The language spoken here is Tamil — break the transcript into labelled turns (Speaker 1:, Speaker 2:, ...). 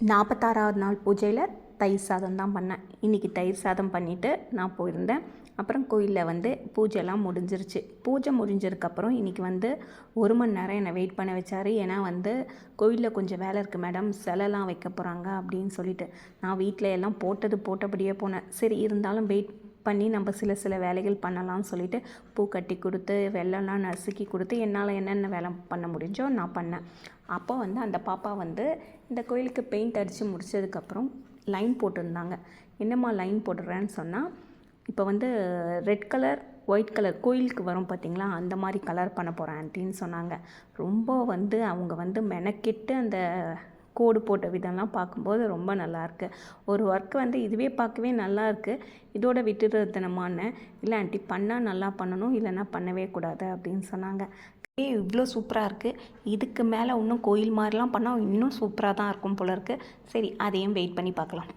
Speaker 1: நாற்பத்தாறாவது நாள் பூஜையில் தயிர் சாதம் தான் பண்ணேன். இன்றைக்கி தயிர் சாதம் பண்ணிவிட்டு நான் போயிருந்தேன். அப்புறம் கோயிலில் வந்து பூஜைலாம் முடிஞ்சிருச்சு. பூஜை முடிஞ்சதுக்கப்புறம் இன்றைக்கி வந்து ஒரு மணி நேரம் என்னை வெயிட் பண்ண வச்சார். ஏன்னா வந்து கோயிலில் கொஞ்சம் வேலை இருக்குது மேடம் சிலைலாம் வைக்க போகிறாங்க அப்படின்னு சொல்லிட்டு நான் வீட்டில் எல்லாம் போட்டது போட்டபடியே போனேன். சரி இருந்தாலும் வெயிட் பண்ணி நம்ம சில சில வேலைகள் பண்ணலாம்னு சொல்லிட்டு பூ கட்டி கொடுத்து வெள்ளம்லாம் நசுக்கி கொடுத்து என்னால் என்னென்ன வேலை பண்ண முடிஞ்சோ நான் பண்ணேன். அப்போ வந்து அந்த பாப்பா வந்து இந்த கோயிலுக்கு பெயிண்ட் அடித்து முடித்ததுக்கப்புறம் லைன் போட்டிருந்தாங்க. என்னம்மா லைன் போடுறேன்னு சொன்னால் இப்போ வந்து ரெட் கலர் ஒயிட் கலர் கோயிலுக்கு வரும் பார்த்தீங்களா அந்த மாதிரி கலர் பண்ண போகிறேன் ஆன்ட்டின்னு சொன்னாங்க. ரொம்ப வந்து அவங்க வந்து மெனக்கெட்டு அந்த கோடு போட்ட விதம்லாம் பார்க்கும்போது ரொம்ப நல்லாயிருக்கு. ஒரு ஒர்க் வந்து இதுவே பார்க்கவே நல்லாயிருக்கு. இதோட விட்டுடுறது நம்மான்னு இல்லை ஆண்டி பண்ணால் நல்லா பண்ணணும் இல்லைன்னா பண்ணவே கூடாது அப்படின்னு சொன்னாங்க. ஏ இவ்வளோ சூப்பராக இருக்குது இதுக்கு மேலே இன்னும் கோயில் மாதிரிலாம் பண்ணால் இன்னும் சூப்பராக தான் இருக்கும் போல இருக்குது சரி அதையும் வெயிட் பண்ணி பார்க்கலாம்.